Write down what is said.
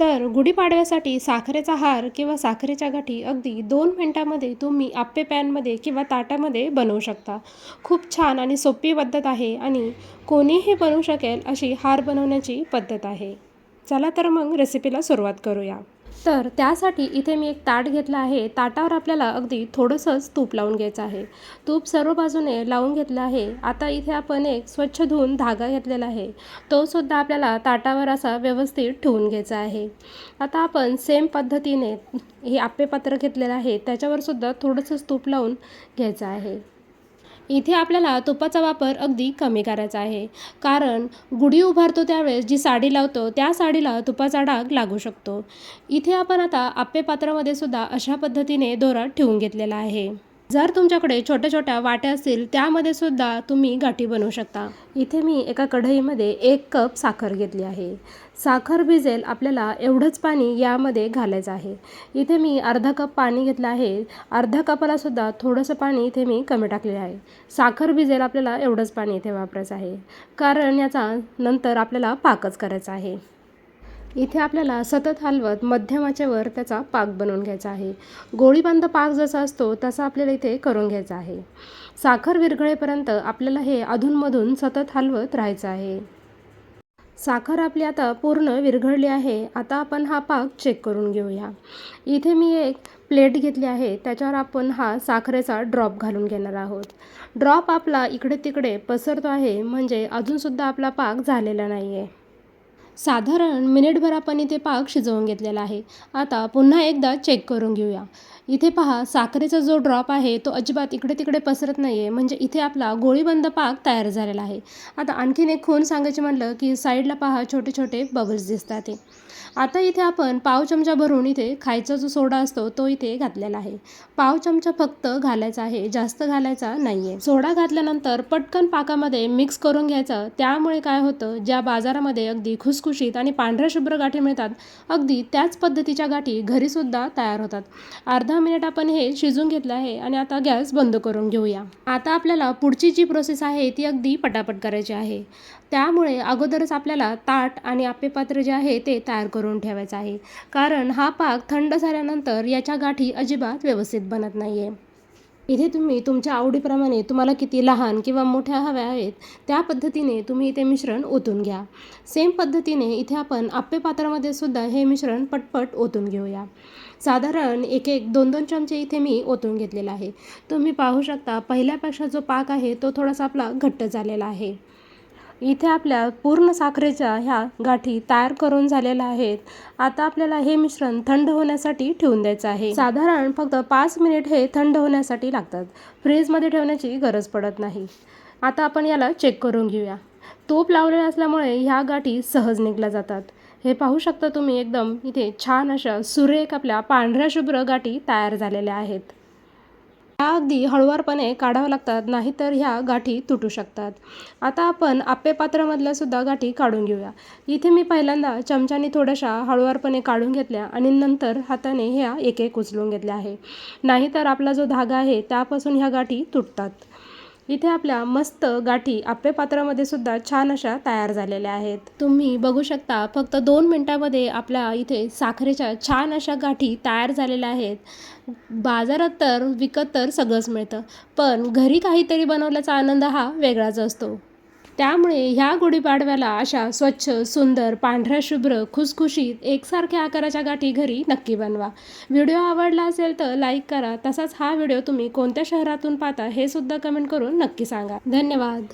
तर गुढीपाडव्यासाठी साखरेचा हार किंवा साखरेच्या गाठी अगदी दोन मिनटामध्ये तुम्ही आप्पे पॅनमध्ये किंवा ताटामध्ये बनवू शकता. खूप छान आणि सोपी पद्धत आहे आणि कोणीही बनवू शकेल अशी हार बनवण्याची पद्धत आहे. चला तर मग रेसिपीला सुरुवात करूया. तर त्यासाठी इथे मी एक ताट घेतलं आहे. ताटावर आपल्याला अगदी थोडंसंच तूप लावून घ्यायचं आहे. तूप सर्व बाजूने लावून घेतलं आहे. आता इथे आपण एक स्वच्छ धुवून धागा घेतलेला आहे. तो सुद्धा आपल्याला ताटावर असा व्यवस्थित ठेवून घ्यायचा आहे. आता आपण सेम पद्धतीने हे आप्पे पात्र घेतलेलं आहे. त्याच्यावर सुद्धा थोडंसंच तूप लावून घ्यायचं आहे. इथे आपल्याला तुपाचा वापर अगदी कमी करायचा आहे. कारण गुढी उभारतो त्यावेळेस जी साडी लावतो त्या साडीला तुपाचा डाग लागू शकतो. इथे आपण आता आप्पे पात्रामध्ये सुद्धा अशा पद्धतीने दोरा ठेवून घेतलेला आहे. जर तुमच्याकडे छोट्या छोट्या वाट्या असतील त्यामध्ये सुद्धा तुम्ही गाठी बनवू शकता. इथे मी एका कढईमध्ये एक कप साखर घेतली आहे. साखर भिजेल आपल्याला एवढंच पाणी यामध्ये घालायचं आहे. इथे मी अर्धा कप पाणी घेतलं आहे. अर्धा कपाला सुद्धा थोडंसं पाणी इथे मी कमी टाकलेलं आहे. साखर भिजेल आपल्याला एवढंच पाणी इथे वापरायचं आहे. कारण याचा नंतर आपल्याला पाकच करायचा आहे. इथे आपल्याला सतत हलवत मध्यमाच्यावर त्याचा पाक बनवून घ्यायचा आहे. गोळीबांध पाक जसा असतो तसा आपल्याला इथे करून घ्यायचा आहे. साखर विरघळेपर्यंत आपल्याला हे अधूनमधून सतत हलवत राहायचं आहे. साखर आपली आता पूर्ण विरघळली आहे. आता आपण हा पाक चेक करून घेऊया. इथे मी एक प्लेट घेतली आहे. त्याच्यावर आपण हा साखरेचा ड्रॉप घालून घेणार आहोत. ड्रॉप आपला इकडे तिकडे पसरतो आहे. म्हणजे अजूनसुद्धा आपला पाक झालेला नाही आहे साधारण मिनिटभर आपण इथे पाक शिजवून घेतलेला आहे. आता पुन्हा एकदा चेक करून घेऊया. इथे पहा साखरेचा जो ड्रॉप आहे तो अजिबात इकडे तिकडे पसरत नाही आहे म्हणजे इथे आपला गोळीबंद पाक तयार झालेला आहे. आता आणखीन एक खून सांगायचे म्हटलं की साईडला पहा छोटे छोटे बबल्स दिसतात ते आता इथे आपण पाव चमचा भरून इथे खायचा जो सोडा असतो तो इथे घातलेला आहे. पाव चमचा फक्त घालायचा आहे जास्त घालायचा नाही आहे सोडा घातल्यानंतर पटकन पाकामध्ये मिक्स करून घ्यायचं. त्यामुळे काय होतं ज्या बाजारामध्ये अगदी खुसखुशीत आणि पांढऱ्या शुभ्र गाठी मिळतात अगदी त्याच पद्धतीच्या गाठी घरीसुद्धा तयार होतात. अर्धा मिनिट आपण हे शिजून घेतलं आहे आणि आता गॅस बंद करून घेऊया. आता आपल्याला पुढची जी प्रोसेस आहे ती अगदी पटापट करायची आहे. त्यामुळे अगोदरच आपल्याला ताट आणि आप्पेपात्र जे आहे ते तयार करून ठेवायचं आहे. कारण हा पाक थंड झाल्यानंतर याच्या गाठी अजिबात व्यवस्थित बनत नाही आहे इथे तुम्ही तुमच्या आवडीप्रमाणे तुम्हाला किती लहान किंवा मोठ्या हव्या आहेत त्या पद्धतीने तुम्ही इथे मिश्रण ओतून घ्या. सेम पद्धतीने इथे आपण आप्पे पात्रामध्ये सुद्धा हे मिश्रण पटपट ओतून घेऊया. साधारण एक एक दोन दोन चमचे इथे मी ओतून घेतलेला आहे. तुम्ही पाहू शकता पहिल्यापेक्षा जो पाक आहे तो थोडासा आपला घट्ट झालेला आहे. इथे आपल्या पूर्ण साखरेच्या ह्या गाठी तयार करून झालेल्या आहेत. आता आपल्याला हे मिश्रण थंड होण्यासाठी ठेवून द्यायचं आहे. साधारण फक्त पाच मिनिट हे थंड होण्यासाठी लागतात. फ्रीजमध्ये ठेवण्याची गरज पडत नाही. आता आपण याला चेक करून घेऊया. तूप लावलेला असल्यामुळे ह्या गाठी सहज निघल्या जातात. हे पाहू शकता तुम्ही एकदम इथे छान अशा सुरेख आपल्या पांढऱ्या शुभ्र गाठी तयार झालेल्या आहेत. ह्या अगदी हळुवारपणे काढाव्या लागतात नाहीतर ह्या गाठी तुटू शकतात. आता आपण आप्पे पात्रामधल्या सुद्धा गाठी काढून घेऊया. इथे मी पहिल्यांदा चमच्याने थोड्याशा हळुवारपणे काढून घेतल्या आणि नंतर हाताने ह्या एक एक उचलून घेतल्या आहे. नाहीतर आपला जो धागा आहे त्यापासून ह्या गाठी तुटतात. इथे आपल्या मस्त गाठी आप्पे पात्रामध्ये सुद्धा छान अशा तयार झालेल्या आहेत. तुम्ही बघू शकता फक्त दोन मिनटामध्ये आपल्या इथे साखरेच्या छान अशा गाठी तयार झालेल्या आहेत. बाजारात तर विकत तर सगळंच मिळतं पण घरी काहीतरी बनवल्याचा आनंद हा वेगळाच असतो. त्यामुळे ह्या गुढीपाडव्याला अशा स्वच्छ सुंदर पांढऱ्या शुभ्र खुसखुशीत एकसारख्या आकाराच्या गाठी घरी नक्की बनवा. व्हिडिओ आवडला असेल तर लाईक करा. तसाच हा व्हिडिओ तुम्ही कोणत्या शहरातून पाहता हे सुद्धा कमेंट करून नक्की सांगा. धन्यवाद.